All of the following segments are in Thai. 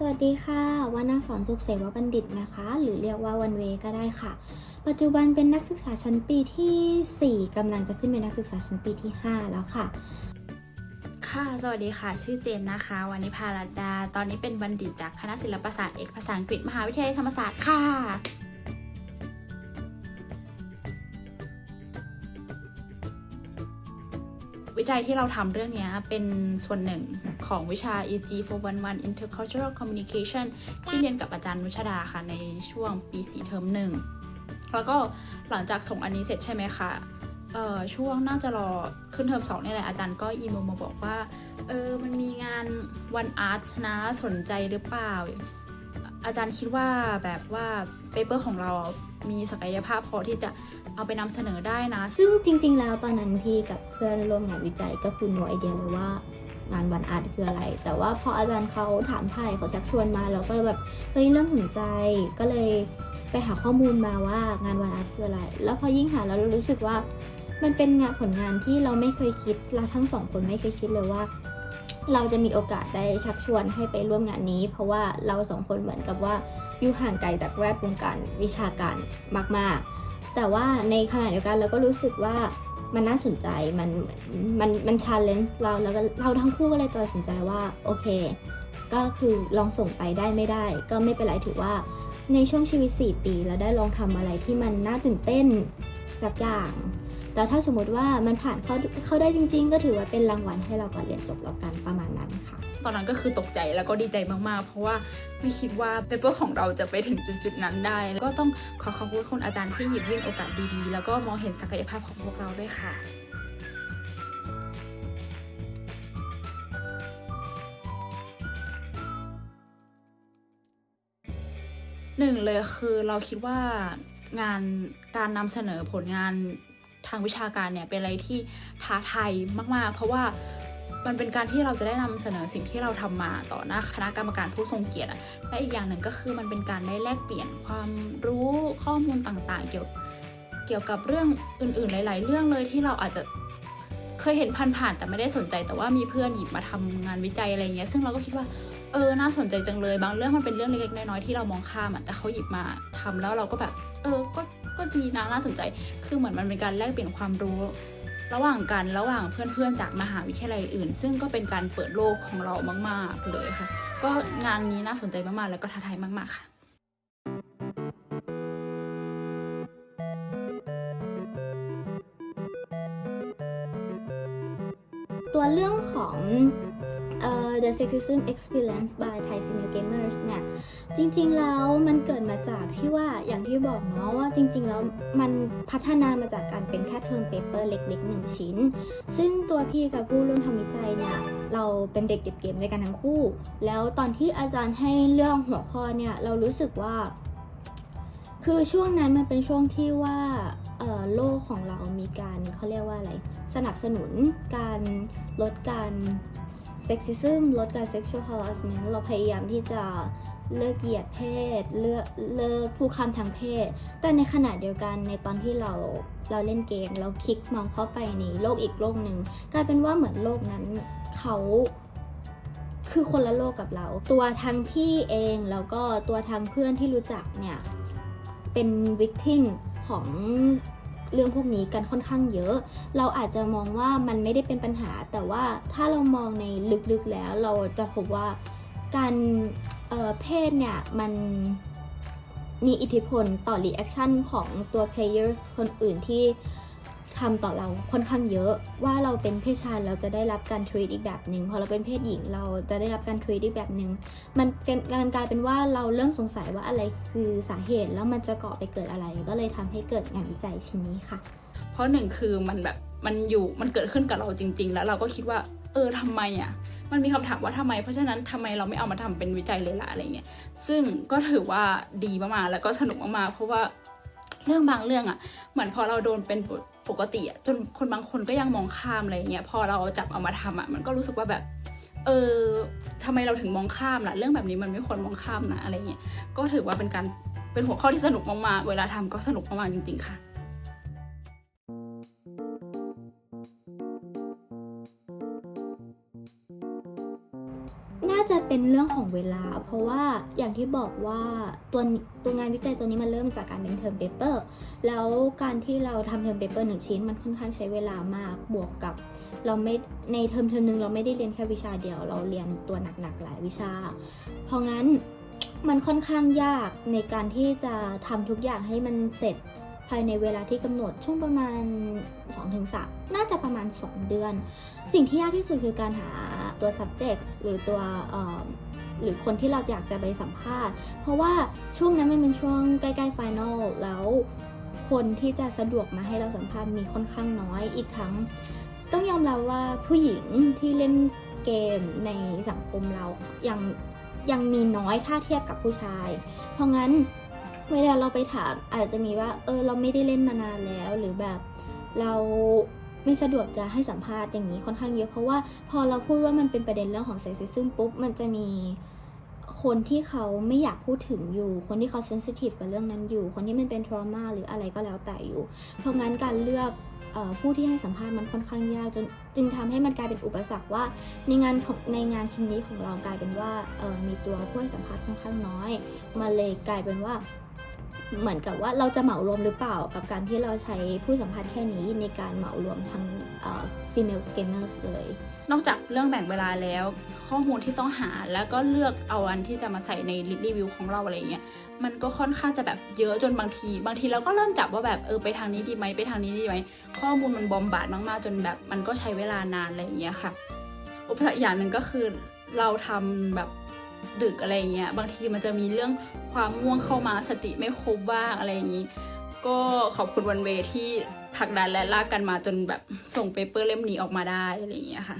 สวัสดีค่ะวรรณสอนสุขเสวบัณฑิตนะคะ หรือเรียกว่าวันเวก็ได้ค่ะ ปัจจุบันเป็นนักศึกษาชั้นปีทีสี่4กำลังจะขึ้นเป็นนักศึกษาชั้นปีที่ 5 แล้วค่ะ ค่ะ สวัสดีค่ะ ชื่อเจนนะคะ วันนี้พารัดดา ตอนนี้เป็นบัณฑิตจากคณะศิลปศาสตร์เอกภาษาอังกฤษมหาวิทยาลัยธรรมศาสตร์ค่ะ วิจัยที่เราทำเรื่องนี้เป็นส่วนหนึ่งของวิชา EG 411 Intercultural Communication ที่เรียนกับอาจารย์นุชดาค่ะ ในช่วงปี4เทอมหนึ่งแล้วก็หลังจากส่งอันนี้เสร็จใช่ไหมคะเอ่อช่วงน่าจะรอขึ้นเทอมสองนี่แหละอาจารย์ก็อีเมลมาบอกว่าเออมันมีงานวันอาร์ตนะสนใจหรือเปล่า อาจารย์คิดว่าแบบว่าเปเปอร์ของเรา มีศักยภาพพอที่จะเอาไปนำเสนอได้นะ ซึ่งจริง ๆ แล้วตอนนั้นพี่กับเพื่อนร่วมงานวิจัยก็คือ no idea เลยว่างานวันอาร์ตคืออะไร แต่ว่าพออาจารย์เขาถามไทยเขาชักชวนมาเราก็แบบเฮ้ยเริ่มสนใจก็เลยไปหาข้อมูลมาว่างานวันอาร์ตคืออะไร แล้วพอยิ่งหาแล้วรารู้สึกว่า มันเป็นงานผลงานที่เราไม่เคยคิดเราทั้งสองคนไม่เคยคิดเลยว่า เราจะมีโอกาสได้ชักชวนให้ไปร่วมงานนี้ เพราะว่าเราสองคนเหมือนกับว่า อยู่ห่างไกลจากแวดวงการวิชาการมาก ๆ แต่ว่าในขณะเดียวกันเราก็รู้สึกว่ามันน่าสนใจ มันมันมันชาเลนจ์เราแล้วก็เราทั้งคู่ก็เลยตัดสินใจว่าโอเค ก็คือลองส่งไปได้ไม่ได้ ก็ไม่เป็นไรถือว่าในช่วงชีวิต 4 ปี เราได้ลองทำอะไรที่มันน่าตื่นเต้นสักอย่าง แล้วถ้าสมมติว่ามันผ่านเข้าเข้าได้จริง ๆ ก็ถือว่าเป็นรางวัลให้เราก่อนเรียนจบแล้วกันประมาณนั้นค่ะ ตอนนั้นก็คือตกใจแล้วก็ดีใจมากๆ เพราะว่าไม่คิดว่าเปเปอร์ของเราจะไปถึงจุดๆนั้นได้แล้วก็ต้องขอขอบคุณคุณอาจารย์ที่หยิบยื่นโอกาสดีๆ แล้วก็มองเห็นศักยภาพของพวกเราด้วยค่ะหนึ่งเลยคือเราคิดว่างานการนำเสนอผลงาน ทางวิชาการเนี่ยเป็นอะไรที่ท้าทายมากๆ เพราะว่ามันเป็นการที่เราจะได้นำเสนอสิ่งที่เราทำมาต่อหน้าคณะกรรมการผู้ทรงเกียรติและอีกอย่างหนึ่งก็คือมันเป็นการได้แลกเปลี่ยนความรู้ข้อมูลต่างๆ เกี่ยวเกี่ยวกับเรื่องอื่นๆ หลาย ๆ เรื่องเลยที่เราอาจจะเคยเห็นผ่านๆแต่ไม่ได้สนใจ แต่ว่ามีเพื่อนหยิบมาทำงานวิจัยอะไรเงี้ยซึ่งเราก็คิดว่าเออน่าสนใจจังเลย บางเรื่องมันเป็นเรื่องเล็กๆน้อยๆที่เรามองข้ามอะแต่เขาหยิบมาทำแล้วเราก็แบบ เออก็ ก็ดีนะน่าสนใจ คือเหมือนมันเป็นการแลกเปลี่ยนความรู้ระหว่างกันระหว่างเพื่อนๆจากมหาวิทยาลัยอื่น ซึ่งก็เป็นการเปิดโลกของเรามากๆเลยค่ะ ก็งานนี้น่าสนใจมากๆแล้วก็ท้าทายมากๆค่ะตัวเรื่องของเอ่อ The Sexism Experience by Thai Female Gamers เน จริงๆแล้วมันเกิดมาจากที่ว่าอย่างที่บอกเนาะว่าจริงๆแล้วมันพัฒนามาจากการเป็นแค่เทอมเปเปอร์เล็กๆ1ชิ้น ซึ่งตัวพี่กับผู้ร่วมทำวิจัยเนี่ยเราเป็นเด็กติดเกมด้วยกันทั้งคู่ แล้วตอนที่อาจารย์ให้เรื่องหัวข้อเนี่ยเรารู้สึกว่า คือช่วงนั้นมันเป็นช่วงที่ว่าโลกของเรามีการเขาเรียกว่าอะไร สนับสนุนการลดการเซ็กซิซึมลดการ sexual harassment เราพยายามที่จะ เลิกเหยียดเพศเลิกเลิกผู้คำทางเพศ แต่ในขณะเดียวกันในตอนที่เราเราเล่นเกมเราคลิกมองเข้าไปในโลกอีกโลกหนึ่งกลายเป็นว่าเหมือนโลกนั้นเขาคือคนละโลกกับเรา ตัวทางพี่เองแล้วก็ตัวทางเพื่อนที่รู้จักเนี่ยเป็นวิกทิมของเรื่องพวกนี้กันค่อนข้างเยอะ เราอาจจะมองว่ามันไม่ได้เป็นปัญหา แต่ว่าถ้าเรามองในลึกๆแล้วเราจะพบว่าการ เอ่อเพศเนี่ยมันมีอิทธิพลต่อรีแอคชั่นของตัวเพลเยอร์คนอื่นที่ทำต่อเราค่อนข้างเยอะว่าเราเป็นเพศชายเราจะได้รับการทรีตอีกแบบหนึ่งพอเราเป็นเพศหญิงเราจะได้รับการทรีตอีกแบบหนึ่งมันเป็นการกลายเป็นว่าเราเริ่มสงสัยว่าอะไรคือสาเหตุแล้วมันจะก่อไปเกิดอะไร ก็เลยทำให้เกิดงานวิจัยชิ้นนี้ค่ะ เพราะหนึ่งคือมันแบบมันอยู่มันเกิดขึ้นกับเราจริง ๆ แล้วเราก็คิดว่า เออทำไมอะ มันมีคำถามว่าทำไม เพราะฉะนั้นทำไมเราไม่เอามาทำเป็นวิจัยเลยละอะไรเงี้ยซึ่งก็ถือว่าดีมากๆแล้วก็สนุกมากๆเพราะว่าเรื่องบางเรื่องอะเหมือนพอเราโดนเป็นปกติอะจนคนบางคนก็ยังมองข้ามอะไรเงี้ยพอเราจับเอามาทำอะมันก็รู้สึกว่าแบบเออทำไมเราถึงมองข้ามล่ะ เรื่องแบบนี้มันไม่ควรมองข้ามนะอะไรเงี้ยก็ถือว่าเป็นการเป็นหัวข้อที่สนุกมากๆ เวลาทำก็สนุกมากๆจริงๆค่ะ เป็นเรื่องของเวลา เพราะว่าอย่างที่บอกว่าตัวตัวงานวิจัยตัวนี้มันเริ่มจากการเป็นเทอมเปเปอร์แล้วการที่เราทำเทอมเปเปอร์หนึ่งชิ้น มันค่อนข้างใช้เวลามากบวกกับ เราไม่ในเทอมเทอมหนึ่งเราไม่ได้เรียนแค่วิชาเดียว เราเรียนตัวหนักๆหลายวิชา เพราะงั้นมันค่อนข้างยากในการที่จะทำทุกอย่างให้มันเสร็จ ภายในเวลาที่กำหนดช่วงประมาณ 2-3 น่าจะประมาณ 2 เดือน สิ่งที่ยากที่สุดคือการหาตัว subject หรือตัวหรือคนที่เราอยากจะไปสัมภาษณ์ เพราะว่าช่วงนั้นมันเป็นช่วงใกล้ๆ final แล้วคนที่จะสะดวกมาให้เราสัมภาษณ์มีค่อนข้างน้อยอีกทั้ง ต้องยอมรับว่าผู้หญิงที่เล่นเกมในสังคมเรายังยังมีน้อยถ้าเทียบกับผู้ชาย เพราะงั้น เวลาเราไปถามอาจจะมีว่าเออเราไม่ได้เล่นมานานแล้วหรือแบบเราไม่สะดวกจะให้สัมภาษณ์อย่างนี้ค่อนข้างเยอะ เพราะว่าพอเราพูดว่ามันเป็นประเด็นเรื่องของเซ็กซิซึมปุ๊บมันจะมีคนที่เขาไม่อยากพูดถึงอยู่ คนที่เขาเซนซิทีฟกับเรื่องนั้นอยู่ คนที่มันเป็นทรมาหรืออะไรก็แล้วแต่อยู่ เพราะงั้นการเลือกผู้ที่ให้สัมภาษณ์มันค่อนข้างยากจนจึงทำให้มันกลายเป็นอุปสรรคว่า ในงานในงานชิ้นนี้ของเรากลายเป็นว่ามีตัวผู้ให้สัมภาษณ์ค่อนข้างน้อย มาเลยกลายเป็นว่า เหมือนกับว่าเราจะเหมารวมหรือเปล่า กับการที่เราใช้ผู้สัมภาษณ์แค่นี้ในการเหมารวมทั้งเอ่อ female gamers เลย นอกจากเรื่องแบ่งเวลาแล้ว ข้อมูลที่ต้องหาแล้วก็เลือกเอาอันที่จะมาใส่ในรีวิวของเราอะไรเงี้ยมันก็ค่อนข้างจะแบบเยอะจนบางที บางทีเราก็เริ่มจับว่าแบบเออไปทางนี้ดีไหมไปทางนี้ดีไหมข้อมูลมันบอมบาดมากๆ จนแบบมันก็ใช้เวลานานอะไรเงี้ยค่ะอุปสรรคอย่างหนึ่งก็คือเราทำแบบดึกอะไรเงี้ยบางทีมันจะมีเรื่อง ความง่วงเข้ามาสติไม่ครบบ้างอะไรอย่างงี้ ก็ขอบคุณวันเวที่ผลักดันและลากกันมาจนแบบส่งเปเปอร์เล่มนี้ออกมาได้อะไรอย่างเงี้ยค่ะ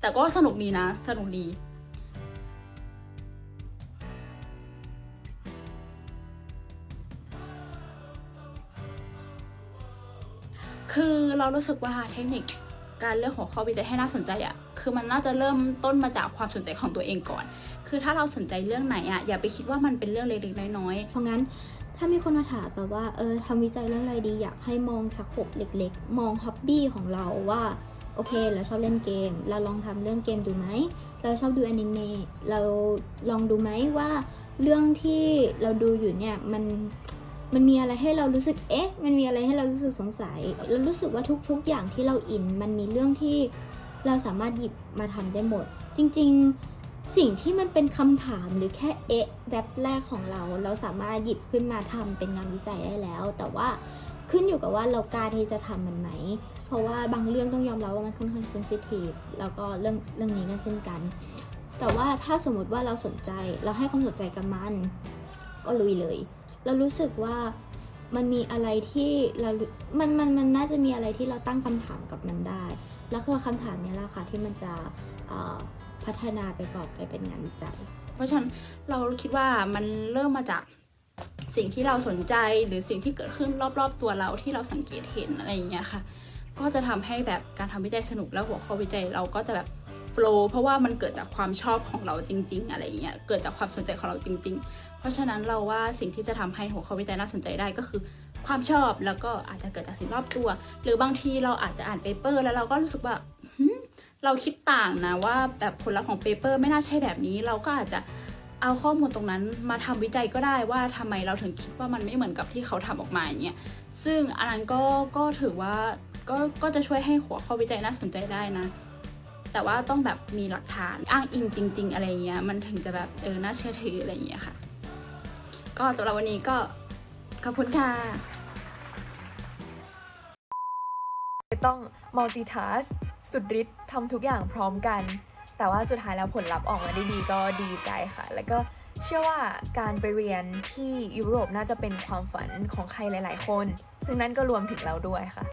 แต่ก็สนุกดีนะ สนุกดีคือเรารู้สึกว่าเทคนิค การเลือกหัวข้อวิจัยให้น่าสนใจอะคือมันน่าจะเริ่มต้นมาจากความสนใจของตัวเองก่อน คือถ้าเราสนใจเรื่องไหนอะอย่าไปคิดว่ามันเป็นเรื่องเล็กๆน้อยๆเพราะงั้นถ้ามีคนมาถามแบบว่าเออทำวิจัยเรื่องอะไรดีอยากให้มองสโคปเล็ก ๆ มองฮ็อบบี้ของเราว่าโอเค เราชอบเล่นเกม เราลองทำเรื่องเกมดูไหม เราชอบดูอนิเมะ เราลองดูไหมว่าเรื่องที่เราดูอยู่เนี่ยมัน มันมีอะไรให้เรารู้สึกเอ๊ะ มันมีอะไรให้เรารู้สึกสงสัยเรารู้สึกว่าทุก ๆ อย่างที่เราอิน มันมีเรื่องที่เราสามารถหยิบมาทำได้หมด จริง ๆ สิ่งที่มันเป็นคำถามหรือแค่เอ๊ะแบบแรกของเรา เราสามารถหยิบขึ้นมาทำเป็นงานวิจัยได้แล้ว แต่ว่าขึ้นอยู่กับว่าเรากล้าที่จะทำมันไหม เพราะว่าบางเรื่องต้องยอมรับว่ามันค่อนข้างเซนซิทีฟแล้วก็เรื่องเรื่องนี้ก็เช่นกัน แต่ว่าถ้าสมมติว่าเราสนใจ เราให้ความสนใจกับมัน ก็ลุยเลย เรารู้สึกว่ามันมีอะไรที่เรา มัน มัน มันน่าจะมีอะไรที่เราตั้งคำถามกับมันได้ แล้วคือคำถามนี้แหละค่ะที่มันจะพัฒนาไปต่อไปเป็นงานวิจัย เพราะฉะนั้นเราคิดว่ามันเริ่มมาจากสิ่งที่เราสนใจหรือสิ่งที่เกิดขึ้นรอบๆตัวเราที่เราสังเกตเห็นอะไรอย่างเงี้ยค่ะ ก็จะทำให้แบบการทำวิจัยสนุกแล้วหัวข้อวิจัยเราก็จะแบบโฟล์เพราะว่ามันเกิดจากความชอบของเราจริง ๆ อะไรอย่างเงี้ย เกิดจากความสนใจของเราจริง ๆ เพราะฉะนั้นเราว่าสิ่งที่จะทำให้หัวข้อวิจัยน่าสนใจได้ก็คือ ความชอบแล้วก็อาจจะเกิดจากสิ่งรอบตัว หรือบางทีเราอาจจะอ่านเปเปอร์ แล้วเราก็รู้สึกว่าเราคิดต่างนะว่าแบบผลลัพธ์ของเปเปอร์ไม่น่าใช่แบบนี้ เราก็อาจจะเอาข้อมูลตรงนั้นมาทำวิจัยก็ได้ว่าทำไมเราถึงคิดว่ามันไม่เหมือนกับที่เขาทำออกมาอย่างเงี้ยซึ่งอันนั้นก็ก็ถือว่าก็ก็จะช่วยให้หัวข้อวิจัยน่าสนใจได้นะ แต่ว่าต้องแบบมีหลักฐานอ้างอิงจริง ๆ อะไรเงี้ยมันถึงจะแบบเออน่าเชื่อถืออะไรเงี้ยค่ะ ก็สำหรับวันนี้ก็ขอบคุณค่ะ ต้อง multitask สุดฤทธิ์ทำทุกอย่างพร้อมกัน แต่ว่าสุดท้ายแล้วผลลัพธ์ออกมาได้ดีก็ดีใจค่ะ แล้วก็เชื่อว่าการไปเรียนที่ยุโรปน่าจะเป็นความฝันของใครหลาย ๆ คน ซึ่งนั่นก็รวมถึงเราด้วยค่ะ